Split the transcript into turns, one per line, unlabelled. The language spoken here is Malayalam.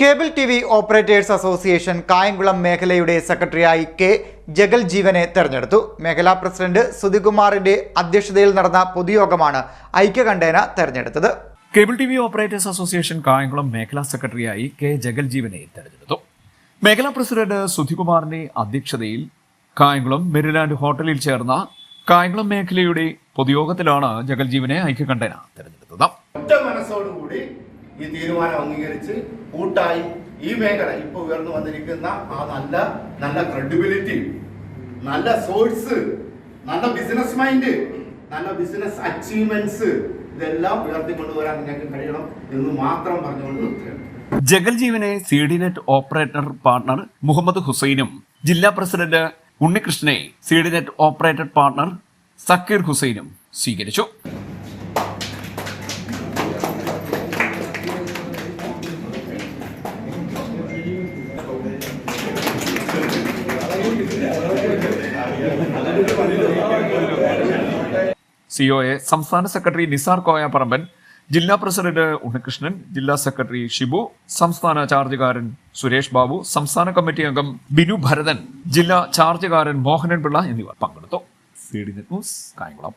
Cable T V operators association Kayamkulam മേഖലയുടെ സെക്രട്ടറിയായി കെ ജഗൽ ജീവനെ തെരഞ്ഞെടുത്തു. മേഖലാ പ്രസിഡന്റ് സുധികുമാറിന്റെ അധ്യക്ഷതയിൽ നടന്ന പൊതുയോഗമാണ് ഐക്യകണ്ഠേന തെരഞ്ഞെടുത്തത്.
Cable T V operators association Kayamkulam മേഖലാ സെക്രട്ടറിയായി കെ ജഗൽ ജീവനെ തെരഞ്ഞെടുത്തു. മേഖലാ പ്രസിഡന്റ് സുധികുമാറിന്റെ അധ്യക്ഷതയിൽ കായംകുളം മെരിലാൻഡ് ഹോട്ടലിൽ ചേർന്ന കായംകുളം മേഖലയുടെ പൊതുയോഗത്തിലാണ് ജഗൽ ജീവനെ ഐക്യകണ്ഠേന തെരഞ്ഞെടുത്തത്.
മനസ്സോടുകൂടി ഈ തീരുമാനം അംഗീകരിച്ച് കൂട്ടായി ഈ മേഖല ഇപ്പൊ ഉയർന്നു വന്നിരിക്കുന്ന ആ നല്ല നല്ല ക്രെഡിബിലിറ്റി നല്ല സോഴ്സ് നല്ല ബിസിനസ് മൈൻഡ് നല്ല ബിസിനസ് അച്ചീവ്മെന്റ്സ് ഇതെല്ലാം ഉയർത്തിക്കൊണ്ടുവരാൻ നിങ്ങൾക്ക് കഴിയണം എന്ന് മാത്രം പറഞ്ഞുകൊണ്ട് നിർത്തുകയാണ്.
ജഗൽജീവനെ C D net operator partner Muhammad ഹുസൈനും ജില്ലാ president ഉണ്ണികൃഷ്ണനെ C D net operator partner Zakir ഹുസൈനും സ്വീകരിച്ചു. സിഒഎ സംസ്ഥാന സെക്രട്ടറി നിസാർ കോയ പറമ്പൻ ജില്ലാ പ്രസിഡന്റ് ഉണ്ണികൃഷ്ണൻ ജില്ലാ സെക്രട്ടറി ഷിബു സംസ്ഥാന ചാർജുകാരൻ സുരേഷ് ബാബു സംസ്ഥാന കമ്മിറ്റി അംഗം ബിനു ഭരതൻ ജില്ലാ ചാർജുകാരൻ മോഹനൻ പിള്ള എന്നിവർ പങ്കെടുത്തു. C news Kayamkulam.